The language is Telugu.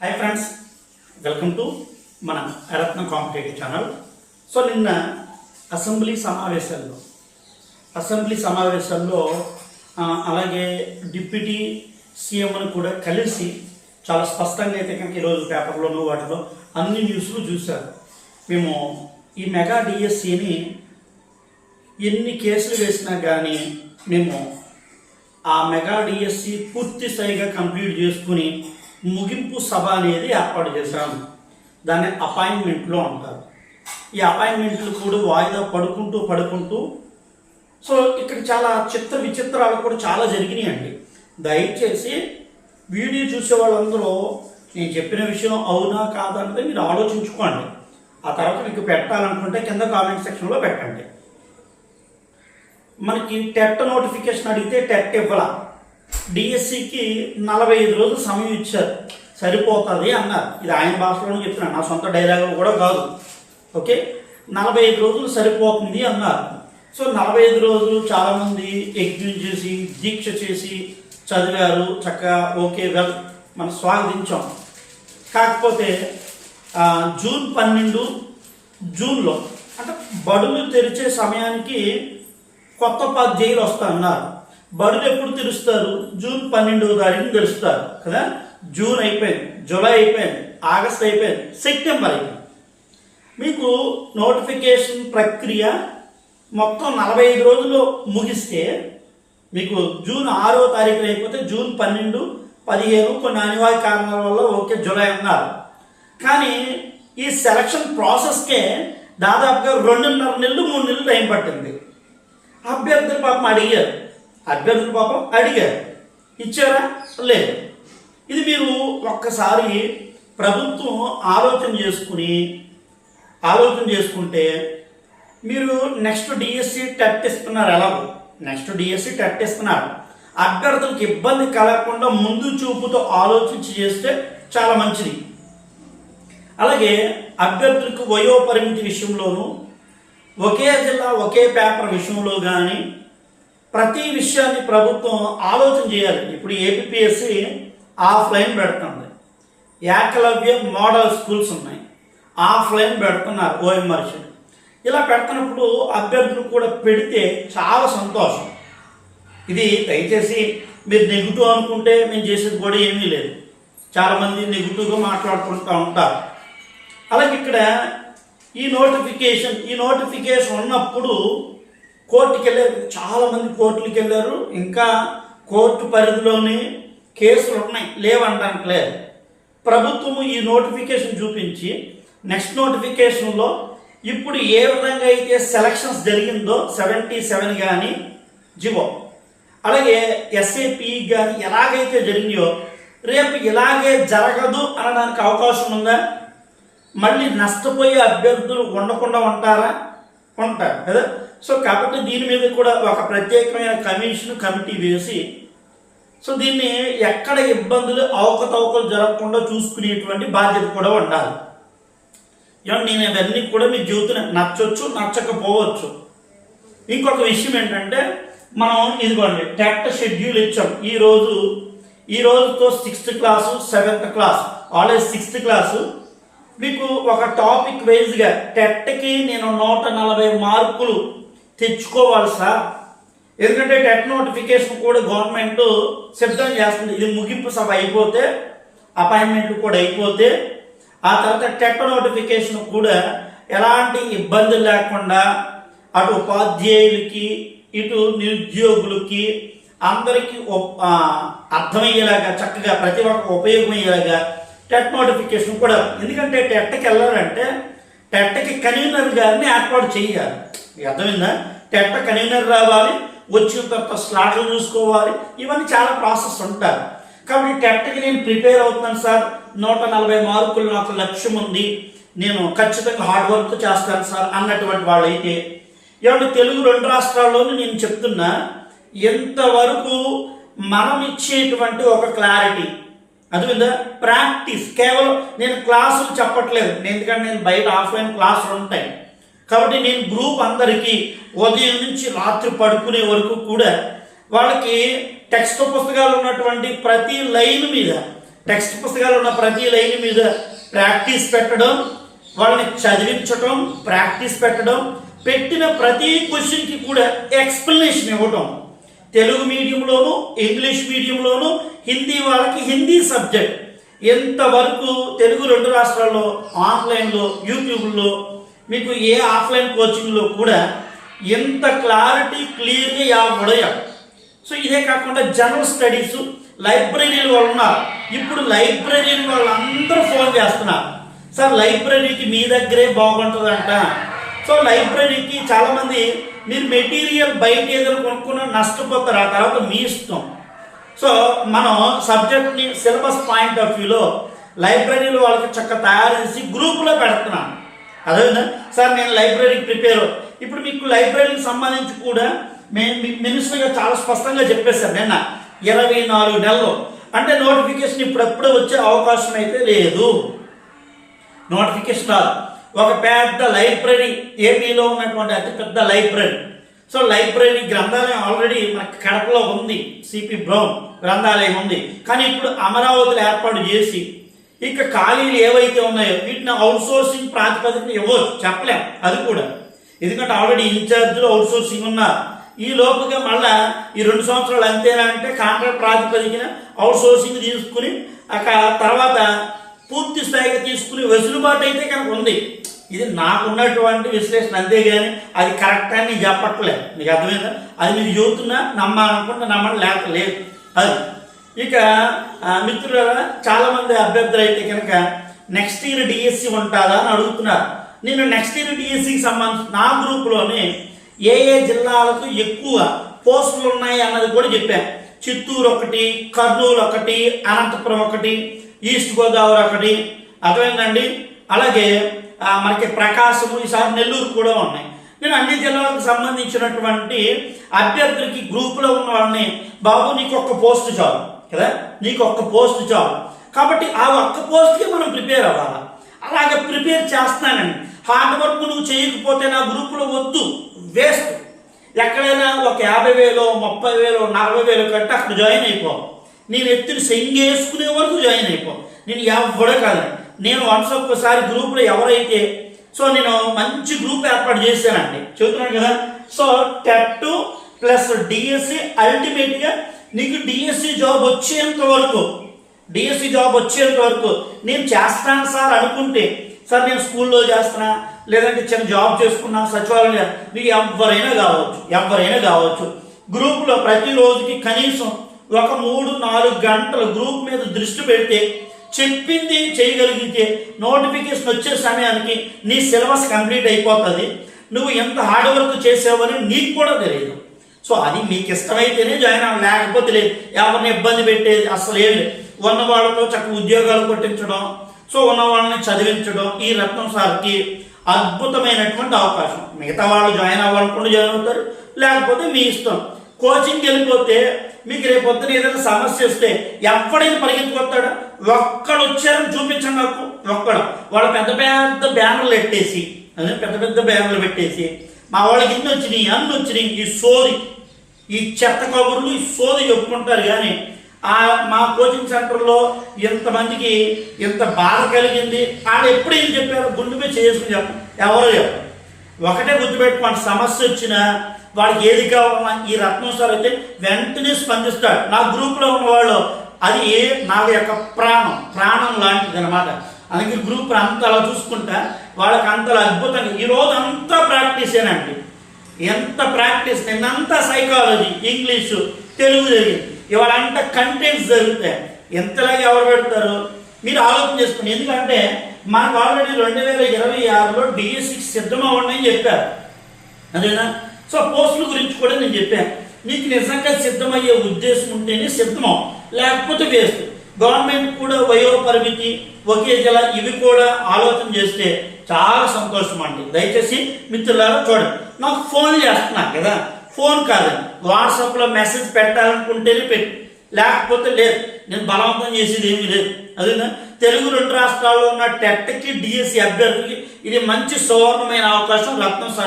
హాయ్ ఫ్రెండ్స్ వెల్కమ్ టు మన రత్న కాంపిటేటివ్ ఛానల్. సో నిన్న అసెంబ్లీ సమావేశాల్లో అసెంబ్లీ సమావేశాల్లో అలాగే డిప్యూటీ సీఎంను కూడా కలిసి చాలా స్పష్టంగా అయితే కనుక ఈరోజు పేపర్లోనూ వాటిలో అన్ని న్యూస్లు చూశారు. మేము ఈ మెగా డిఎస్సిని ఎన్ని కేసులు వేసినా కానీ మేము ఆ మెగా డిఎస్సి పూర్తి స్థాయిగా కంప్లీట్ చేసుకుని ముగింపు సభ అనేది ఏర్పాటు చేశాం దాన్ని అపాయింట్మెంట్లో అంటారు. ఈ అపాయింట్మెంట్లు కూడా వాయిదా పడుకుంటూ పడుకుంటూ సో ఇక్కడ చాలా చిత్ర విచిత్రాలు కూడా చాలా జరిగినాయండి. దయచేసి వీడియో చూసే వాళ్ళందరూ నేను చెప్పిన విషయం అవునా కాదా అన్నది మీరు ఆలోచించుకోండి. ఆ తర్వాత మీకు పెట్టాలనుకుంటే కింద కామెంట్ సెక్షన్లో పెట్టండి. మనకి టెట్ నోటిఫికేషన్ అడిగితే టెట్ ఇవ్వాల? డిఎస్సికి నలభై ఐదు రోజులు సమయం ఇచ్చారు. సరిపోతుంది అన్నారు. ఇది ఆయన భాషలోనే చెప్తున్నాను. నా సొంత డైలాగ్ కూడా కాదు. ఓకే? నలభై ఐదు రోజులు సరిపోతుంది అన్నారు. సో నలభై ఐదు రోజులు చాలామంది ఎగ్జిట్ చేసి దీక్ష చేసి చదివారు. చక్కగా ఓకే వెల్. మనం స్వాగతించాం. కాకపోతే జూన్ పన్నెండు జూన్లో అంటే బడులు తెరిచే సమయానికి కొత్త ఉపాధ్యాయులు వస్తా అన్నారు బడులు ఎప్పుడు తెరుస్తారు? జూన్ పన్నెండవ తారీఖున తెరుస్తారు కదా? జూన్ అయిపోయింది జూలై అయిపోయింది ఆగస్ట్ అయిపోయింది సెప్టెంబర్ అయిపోయింది. మీకు నోటిఫికేషన్ ప్రక్రియ మొత్తం నలభై ఐదు రోజుల్లో ముగిస్తే మీకు జూన్ ఆరో తారీఖున అయిపోతే జూన్ పన్నెండు పదిహేను కొన్ని అనివార్య కారణాల వల్ల ఓకే జూలై అన్నారు. కానీ ఈ సెలక్షన్ ప్రాసెస్కే దాదాపుగా రెండున్నర నెలలు మూడు నెలలు టైం పట్టింది. అభ్యర్థులు పాపం అడిగారు. అభ్యర్థులు పాపం అడిగారు. ఇచ్చారా? లేదు. ఇది మీరు ఒక్కసారి ప్రభుత్వం ఆలోచన చేసుకుని ఆలోచన చేసుకుంటే మీరు నెక్స్ట్ డిఎస్సి టెట్ ఇస్తున్నారు ఎలాగో. నెక్స్ట్ డిఎస్సి టెట్ ఇస్తున్నారు. అభ్యర్థులకు ఇబ్బంది కలగకుండా ముందు చూపుతో ఆలోచించి చేస్తే చాలా మంచిది. అలాగే అభ్యర్థులకు వయో పరిమితి విషయంలోనూ ఒకే జిల్లా ఒకే పేపర్ విషయంలో కానీ ప్రతి విషయాన్ని ప్రభుత్వం ఆలోచన చేయాలి. ఇప్పుడు ఏపీఎస్సి ఆఫ్లైన్ పెడుతుంది. ఏకలవ్య మోడల్ స్కూల్స్ ఉన్నాయి. ఆఫ్లైన్ పెడుతున్నారు ఓఎంఆర్సీ ఇలా పెడుతున్నప్పుడు అభ్యర్థులు కూడా పెడితే చాలా సంతోషం. ఇది దయచేసి మీరు నెగిటివ్ అనుకుంటే మేము చేసేది కూడా ఏమీ లేదు. చాలామంది నెగిటివ్గా మాట్లాడుకుంటూ ఉంటారు. అలాగే ఇక్కడ ఈ నోటిఫికేషన్ ఈ నోటిఫికేషన్ ఉన్నప్పుడు కోర్టుకి వెళ్ళారు చాలామంది కోర్టులకు వెళ్ళారు ఇంకా కోర్టు పరిధిలోని కేసులు ఉన్నాయి. లేవంటానికి లేదు. ప్రభుత్వము ఈ నోటిఫికేషన్ చూపించి నెక్స్ట్ నోటిఫికేషన్లో ఇప్పుడు ఏ విధంగా అయితే సెలక్షన్స్ జరిగిందో సెవెంటీ సెవెన్ కానీ జివో. అలాగే ఎస్ఏపి కానీ ఎలాగైతే జరిగిందో రేపు ఇలాగే జరగదు అనడానికి అవకాశం ఉందా? మళ్ళీ నష్టపోయే అభ్యర్థులు ఉండకుండా ఉంటారా? ఉంటారు కదా సో కాబట్టి దీని మీద కూడా ఒక ప్రత్యేకమైన కమిషన్ కమిటీ వేసి సో దీన్ని ఎక్కడ ఇబ్బందులు అవకతవకలు జరగకుండా చూసుకునేటువంటి బాధ్యత కూడా ఉండాలి. ఏమంటే నేను ఇవన్నీ కూడా మీ జీవితం నచ్చొచ్చు నచ్చకపోవచ్చు. ఇంకొక విషయం ఏంటంటే మనం ఇదిగోండి టెట్ షెడ్యూల్ ఇచ్చాం. ఈ రోజు ఈ రోజుతో sixth class seventh class. Already sixth class మీకు ఒక టాపిక్ వైజ్గా టెట్కి నేను నూట నలభై మార్కులు తెచ్చుకోవాలి సార్. ఎందుకంటే టెట్ నోటిఫికేషన్ కూడా గవర్నమెంట్ సిద్ధం చేస్తుంది. ఇది ముగింపు సభ అయిపోతే అపాయింట్మెంట్ కూడా అయిపోతే ఆ తర్వాత టెట్ నోటిఫికేషన్ కూడా ఎలాంటి ఇబ్బందులు లేకుండా అటు ఉపాధ్యాయులకి ఇటు నిరుద్యోగులకి అందరికీ అర్థమయ్యేలాగా చక్కగా ప్రతి ఒక్క ఉపయోగమయ్యేలాగా టెట్ నోటిఫికేషన్ కూడా ఎందుకంటే టెట్కి వెళ్ళాలంటే టెట్కి కన్వీనర్ గారిని ఏర్పాటు చేయాలి. అర్థమైందా? టెట్ కన్వీనర్ రావాలి వచ్చిన తర్వాత స్లాట్లు చూసుకోవాలి ఇవన్నీ చాలా ప్రాసెస్ ఉంటారు. కాబట్టి టెట్కి నేను ప్రిపేర్ అవుతున్నాను సార్. నూట నలభై మార్కులు నాకు లక్ష్యం ఉంది. నేను ఖచ్చితంగా హార్డ్ వర్క్ చేస్తాను సార్ అన్నటువంటి వాళ్ళైతే. ఏమంటే తెలుగు రెండు రాష్ట్రాల్లోనూ నేను చెప్తున్నా ఎంతవరకు మనం ఇచ్చేటువంటి ఒక క్లారిటీ అర్థమైందా ప్రాక్టీస్. కేవలం నేను క్లాసులు చెప్పట్లేదు. నేను ఎందుకంటే నేను బయట ఆఫ్లైన్ క్లాసులు ఉంటాయి. కాబట్టి నేను గ్రూప్ అందరికీ ఉదయం నుంచి రాత్రి పడుకునే వరకు కూడా వాళ్ళకి టెక్స్ట్ పుస్తకాలు ఉన్నటువంటి ప్రతి లైన్ మీద టెక్స్ట్ పుస్తకాలు ఉన్న ప్రతి లైన్ మీద ప్రాక్టీస్ పెట్టడం వాళ్ళని చదివించడం ప్రాక్టీస్ పెట్టడం పెట్టిన ప్రతి క్వశ్చన్కి కూడా ఎక్స్ప్లెనేషన్ ఇవ్వటం. తెలుగు మీడియంలోను ఇంగ్లీష్ మీడియంలోను హిందీ వాళ్ళకి హిందీ సబ్జెక్ట్. ఎంతవరకు తెలుగు రెండు రాష్ట్రాల్లో ఆన్లైన్లో యూట్యూబ్లో మీకు ఏ ఆఫ్లైన్ కోచింగ్లో కూడా ఎంత క్లారిటీ క్లియర్గా యావడయా సో ఇదే కాకుండా జనరల్ స్టడీస్ లైబ్రరీలు వాళ్ళు ఉన్నారు. ఇప్పుడు లైబ్రరీ వాళ్ళందరూ ఫోన్ చేస్తున్నారు. సార్ లైబ్రరీకి మీ దగ్గరే బాగుంటుందంట. సో లైబ్రరీకి చాలామంది మీరు మెటీరియల్ బయట ఏదైనా కొనుక్కున్న నష్టపోతారు. ఆ తర్వాత మీ ఇష్టం. సో మనం సబ్జెక్ట్ని సిలబస్ పాయింట్ ఆఫ్ వ్యూలో లైబ్రరీలో వాళ్ళకి చక్క తయారు చేసి గ్రూపులో పెడుతున్నాను. అదేవిధంగా సార్ నేను లైబ్రరీకి ప్రిపేర్ ఇప్పుడు మీకు లైబ్రరీకి సంబంధించి కూడా మేము మీకు మినిస్టర్గా చాలా స్పష్టంగా చెప్పేశాను నిన్న. ఇరవై నాలుగు నెలలు. అంటే నోటిఫికేషన్ ఇప్పుడప్పుడే వచ్చే అవకాశం అయితే లేదు. నోటిఫికేషన్ ఒక పెద్ద లైబ్రరీ ఏపీలో ఉన్నటువంటి అతి పెద్ద లైబ్రరీ సో లైబ్రరీ గ్రంథాలయం ఆల్రెడీ మన కడపలో ఉంది సిపి బ్రౌన్ గ్రంథాలయం ఉంది. కానీ ఇప్పుడు అమరావతిలో ఏర్పాటు చేసి ఇక ఖాళీలు ఏవైతే ఉన్నాయో వీటిని అవుట్సోర్సింగ్ ప్రాతిపదికన ఇవ్వచ్చు చెప్పలేం అది కూడా. ఎందుకంటే ఆల్రెడీ ఇన్ఛార్జ్లు అవుట్సోర్సింగ్ ఉన్నారు ఈ లోపుగా మళ్ళా ఈ రెండు సంవత్సరాలు అంతేనా అంటే కాంట్రాక్ట్ ప్రాతిపదికన అవుట్సోర్సింగ్ తీసుకుని అక్కడ తర్వాత పూర్తి స్థాయికి తీసుకుని వెసులుబాటు అయితే కనుక ఉంది. ఇది నాకున్నటువంటి విశ్లేషణ అంతేగాని అది కరెక్ట్ అని నేను చెప్పట్లేదు. నీకు అర్థమైందా? అది మీరు చూస్తున్నా నమ్మాలనుకుంటే నమ్మడం లేక లేదు. అది. ఇక మిత్రుల చాలామంది అభ్యర్థులు అయితే కనుక నెక్స్ట్ ఇయర్ డిఎస్సి ఉంటుందా అని అడుగుతున్నారు. నేను నెక్స్ట్ ఇయర్ డిఎస్సికి సంబంధించి నా గ్రూపులోనే ఏ ఏ జిల్లాలకు ఎక్కువ పోస్టులు ఉన్నాయి అన్నది కూడా చెప్పాను. చిత్తూరు ఒకటి కర్నూలు ఒకటి అనంతపురం ఒకటి ఈస్ట్ గోదావరి ఒకటి. అర్థమైందండి? అలాగే మనకి ప్రకాశము ఈసారి నెల్లూరు కూడా ఉన్నాయి. నేను అన్ని జిల్లాలకు సంబంధించినటువంటి అభ్యర్థులకి గ్రూపులో ఉన్న వాళ్ళని బాబు నీకు ఒక్క పోస్ట్ చాలు కదా? నీకు ఒక్క పోస్ట్ చాలు. కాబట్టి ఆ ఒక్క పోస్ట్కి మనం ప్రిపేర్ అవ్వాలి? అలాగే ప్రిపేర్ చేస్తానండి హార్డ్ వర్క్ నువ్వు చేయకపోతే నా గ్రూపులో వద్దు వేస్ట్. ఎక్కడైనా ఒక యాభై వేలు ముప్పై వేలు నలభై వేలు కంటే అక్కడ జాయిన్ అయిపో. నేను ఎత్తుని సెంగేసుకునే వరకు జాయిన్ అయిపో. నేను ఎవడ కాదు నేను వన్స్ ఒక్కసారి గ్రూప్లో ఎవరైతే సో నేను మంచి గ్రూప్ ఏర్పాటు చేశానండి. చెబుతున్నాను కదా సో టెట్ ప్లస్ డిఎస్సి అల్టిమేట్గా నీకు డిఎస్సి జాబ్ వచ్చేంత వరకు డిఎస్సి జాబ్ వచ్చేంత వరకు నేను చేస్తాను సార్ అనుకుంటే సార్ నేను స్కూల్లో చేస్తున్నా లేదంటే చిన్న జాబ్ చేసుకున్నా సచివాలయం మీకు ఎవరైనా కావచ్చు ఎవరైనా కావచ్చు గ్రూప్లో ప్రతిరోజుకి కనీసం ఒక మూడు నాలుగు గంటలు గ్రూప్ మీద దృష్టి పెడితే చెప్పింది చేయగలిగితే నోటిఫికేషన్ వచ్చే సమయానికి నీ సిలబస్ కంప్లీట్ అయిపోతుంది. నువ్వు ఎంత హార్డ్ వర్క్ చేసావని నీకు కూడా తెలియదు. సో అది మీకు ఇష్టమైతేనే జాయిన్ అవ్వ లేకపోతే లేదు. ఎవరిని ఇబ్బంది పెట్టేది అసలు ఏం లేదు. ఉన్న వాళ్ళతో చక్కగా ఉద్యోగాలు కొట్టించడం సో ఉన్న వాళ్ళని చదివించడం ఈ రత్నం సార్కి అద్భుతమైనటువంటి అవకాశం. మిగతా వాళ్ళు జాయిన్ అవ్వాలనుకుంటే జాయిన్ అవుతారు. లేకపోతే మీ ఇష్టం. కోచింగ్కి వెళ్ళిపోతే మీకు రేపు పొద్దున ఏదైనా సమస్య వస్తే ఎప్పుడైనా పరిగెత్తుకొస్తాడు? ఒక్కడు వచ్చారని చూపించండి నాకు. ఒక్కడు. వాళ్ళు పెద్ద పెద్ద బ్యానర్లు పెట్టేసి అదే పెద్ద పెద్ద బ్యానర్లు పెట్టేసి మా వాళ్ళకి ఇన్ని వచ్చినాయి అన్ని వచ్చినాయి ఈ సోది ఈ చెత్త కబుర్లు ఈ సోది చెప్పుకుంటారు కానీ ఆ మా కోచింగ్ సెంటర్లో ఎంతమందికి ఎంత బాధ కలిగింది. ఆడ ఎప్పుడు ఏం చెప్పారు? గుండె మీద చేసుకుని చెప్ప. ఎవరో చెప్పారు. ఒకటే గుర్తుపెట్టుకోండి సమస్య వచ్చినా వాడికి ఏది కావాలన్నా ఈ రత్నం సార్ అయితే వెంటనే స్పందిస్తాడు. నా గ్రూప్లో ఉన్న వాళ్ళు అది ఏ నా యొక్క ప్రాణం ప్రాణం లాంటిది అనమాట అందుకే గ్రూప్ అంత అలా చూసుకుంటా వాళ్ళకి అంతలా అద్భుతంగా ఈరోజు అంతా ప్రాక్టీసేనండి ఎంత ప్రాక్టీస్ నిన్నంతా సైకాలజీ ఇంగ్లీషు తెలుగు జరిగింది. ఇవాళ కంటెంట్స్ జరుగుతాయి. ఎంతలాగా ఎవరు పెడతారు? మీరు ఆలోచన చేసుకోండి. ఎందుకంటే మనకు ఆల్రెడీ రెండు వేల ఇరవై ఆరులో డిఎస్సికి సిద్ధం అవ్వండి చెప్పారు. అదేనా? సో పోస్టుల గురించి కూడా నేను చెప్పాను. నీకు నిజంగా సిద్ధమయ్యే ఉద్దేశం ఉంటేనే సిద్ధమవు లేకపోతే వేస్ట్. గవర్నమెంట్ కూడా వయో పరిమితి ఒకే జల ఇవి కూడా ఆలోచన చేస్తే చాలా సంతోషం అండి. దయచేసి మిత్రులారా చూడండి. నాకు ఫోన్ చేస్తున్నాను కదా. ఫోన్ కాదండి. వాట్సాప్లో మెసేజ్ పెట్టాలనుకుంటేనే పెట్టి. లేకపోతే లేదు. నేను బలవంతం చేసేది ఏమీ లేదు. అదేనా? తెలుగు రెండు రాష్ట్రాల్లో ఉన్న టెట్కి డిఎస్సి అభ్యర్థులకి ఇది మంచి సువర్ణమైన అవకాశం రత్నం సార్